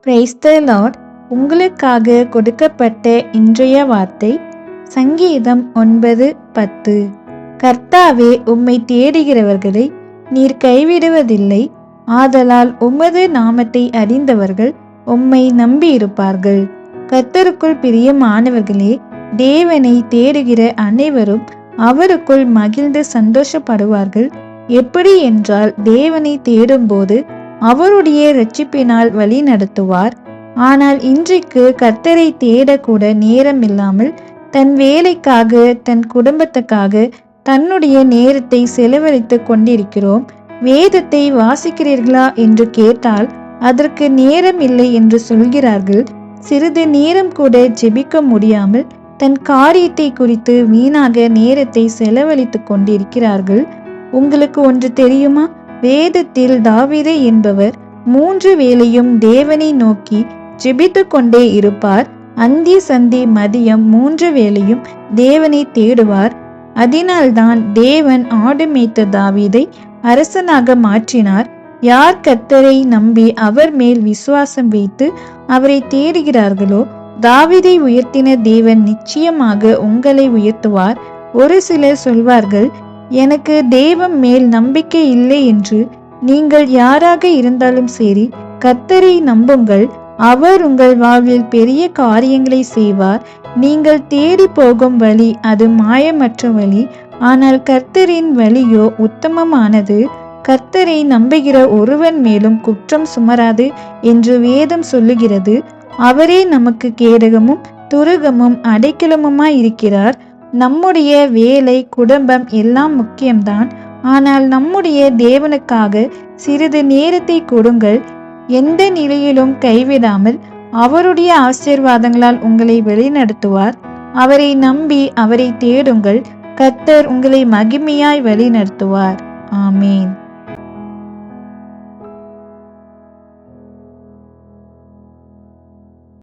Price உங்களுக்காக கொடுக்கப்பட்ட இன்றைய வார்த்தை சங்கீதம் ஒன்பது பத்து. கர்த்தாவே உம்மை தேடுகிறவர்களை நீர் கைவிடுவதில்லை. ஆதலால் உமது நாமத்தை அறிந்தவர்கள் உம்மை நம்பியிருப்பார்கள். கர்த்தருக்குள் பிரியமானவர்களே தேவனை தேடுகிற அனைவரும் அவருக்குள் மகிழ்ந்து சந்தோஷப்படுவார்கள். எப்படி என்றால் தேவனை தேடும்போது அவருடைய இரட்சிப்பினால் வழி நடத்துவார். ஆனால் இன்றைக்கு கர்த்தரை தேடக்கூட நேரம் இல்லாமல் தன் வேலைக்காக தன் குடும்பத்துக்காக தன்னுடைய நேரத்தை செலவழித்து கொண்டிருக்கிறோம். வேதத்தை வாசிக்கிறீர்களா என்று கேட்டால் அதற்கு நேரம் இல்லை என்று சொல்கிறார்கள். சிறிது நேரம் கூட ஜெபிக்க முடியாமல் தன் காரியத்தை குறித்து வீணாக நேரத்தை செலவழித்து கொண்டிருக்கிறார்கள். உங்களுக்கு ஒன்று தெரியுமா? வேதத்தில் தாவீது என்பவர் மூன்று வேளையும் தேவனை நோக்கி ஜெபித்து கொண்டே இருப்பார். அந்தி சந்தி மதியம் மூன்று வேளையும் தேவனை தேடுவார். அதனால்தான் தேவன் ஆடு மேய்த்த தாவீதை அரசனாக மாற்றினார். யார் கத்தரை நம்பி அவர் மேல் விசுவாசம் வைத்து அவரை தேடுகிறார்களோ தாவிதை உயர்த்தின தேவன் நிச்சயமாக உங்களை உயர்த்துவார். ஒரு சிலர் சொல்வார்கள் எனக்கு தெய்வம் மேல் நம்பிக்கை இல்லை என்று நீங்கள் யாராக இருந்தாலும் சரி கர்த்தரை நம்புங்கள். அவர் உங்கள் வாழ்வில் பெரிய காரியங்களை செய்வார். நீங்கள் தேடி போகும் வழி அது மாயமற்ற வழி. ஆனால் கர்த்தரின் வழியோ உத்தமமானது. கர்த்தரை நம்புகிற ஒருவன் மேலும் குற்றம் சுமராது என்று வேதம் சொல்லுகிறது. அவரே நமக்கு கேடகமும் துருகமும் அடைக்கலமுமாய் இருக்கிறார் நம்முடைய வேலை குடும்பம் எல்லாம் முக்கியம்தான். ஆனால் நம்முடைய தேவனுக்காக சிறிது நேரத்தை கொடுங்கள். எந்த நிலையிலும் கைவிடாமல் அவருடைய ஆசீர்வாதங்களால் உங்களை வழிநடத்துவார். அவரை நம்பி அவரை தேடுங்கள். கர்த்தர் உங்களை மகிமையாய் வழிநடத்துவார். ஆமீன்.